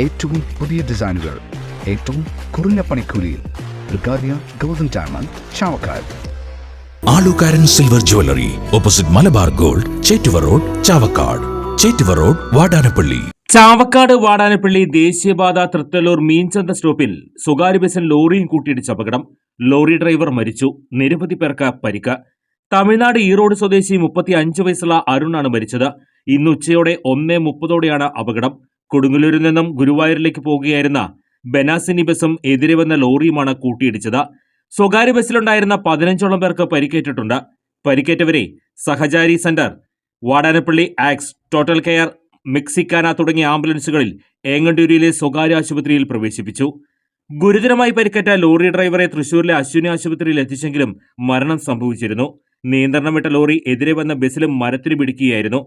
ഏറ്റവും പുതിയ ഡിസൈനുകൾ ഏറ്റവും കുറഞ്ഞ പണിക്കൂലിയിൽ ബ്രിഗാദിയ golden diamond Chavakkad. Alukaran silver jewellery opposite Malabar gold Chettuva road Chavakkad. Chettuva road Vadanappally. Chavakkad Vadanappally ദേശീയപാത തൃത്തല്ലൂർ മീൻചന്ത സ്റ്റോപ്പിൽ സ്വകാര്യ ബസ്സിൽ ലോറിയും കൂട്ടിയിടിച്ച അപകടം. ലോറി ഡ്രൈവർ മരിച്ചു. നിരവധി പേർക്ക് പരിക്ക്. തമിഴ്നാട് ഈറോഡ് സ്വദേശി മുപ്പത്തി അഞ്ച് വയസ്സുള്ള അരുണാണ് മരിച്ചത്. ഇന്ന് ഉച്ചയോടെ ഒന്നേ മുപ്പതോടെയാണ് അപകടം. കൊടുങ്ങല്ലൂരിൽ നിന്നും ഗുരുവായൂരിലേക്ക് പോകുകയായിരുന്ന ബനാസിനി ബസും എതിരെ വന്ന ലോറിയുമാണ് കൂട്ടിയിടിച്ചത്. സ്വകാര്യ ബസ്സിലുണ്ടായിരുന്ന പതിനഞ്ചോളം പേർക്ക് പരിക്കേറ്റിട്ടുണ്ട്. പരിക്കേറ്റവരെ Sahachari centre Vadanappally acts total care Mexicana തുടങ്ങിയ ആംബുലൻസുകളിൽ ഏങ്ങണ്ടൂരിയിലെ സ്വകാര്യ ആശുപത്രിയിൽ പ്രവേശിപ്പിച്ചു. ഗുരുതരമായി പരിക്കേറ്റ ലോറി ഡ്രൈവറെ തൃശൂരിലെ അശ്വിനി ആശുപത്രിയിൽ എത്തിച്ചെങ്കിലും മരണം സംഭവിച്ചിരുന്നു. നിയന്ത്രണം വിട്ട ലോറി എതിരെ വന്ന ബസ്സിലും മരത്തിന് പിടിക്കുകയായിരുന്നു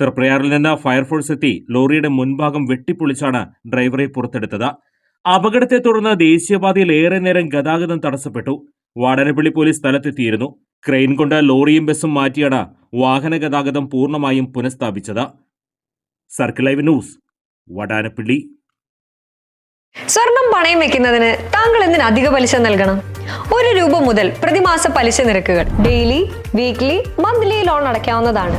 തൃപ്രയാറിൽ നിന്ന് ഫയർഫോഴ്സ് എത്തി ലോറിയുടെ മുൻഭാഗം വെട്ടിപ്പൊളിച്ചാണ് ഡ്രൈവറെ പുറത്തെടുത്തത്. അപകടത്തെ തുടർന്ന് ദേശീയപാതയിൽ ഏറെ നേരം ഗതാഗതം തടസ്സപ്പെട്ടു. വാടനപ്പള്ളി പോലീസ് സ്ഥലത്തെത്തിയിരുന്നു. ക്രെയിൻ കൊണ്ട് ലോറിയും ബസ്സും മാറ്റിയാണ് വാഹന ഗതാഗതം പൂർണമായും പുനഃസ്ഥാപിച്ചത്. Circle live news Vadanappally. സ്വർണം പണയം വെക്കുന്നതിന് താങ്കൾ എന്തിന് അധിക പലിശ നൽകണം? ഒരു രൂപ മുതൽ പ്രതിമാസ പലിശ നിരക്കുകൾ ഡെയിലി വീക്ക്ലി മന്ത്ലി ലോൺ അടയ്ക്കാവുന്നതാണ്.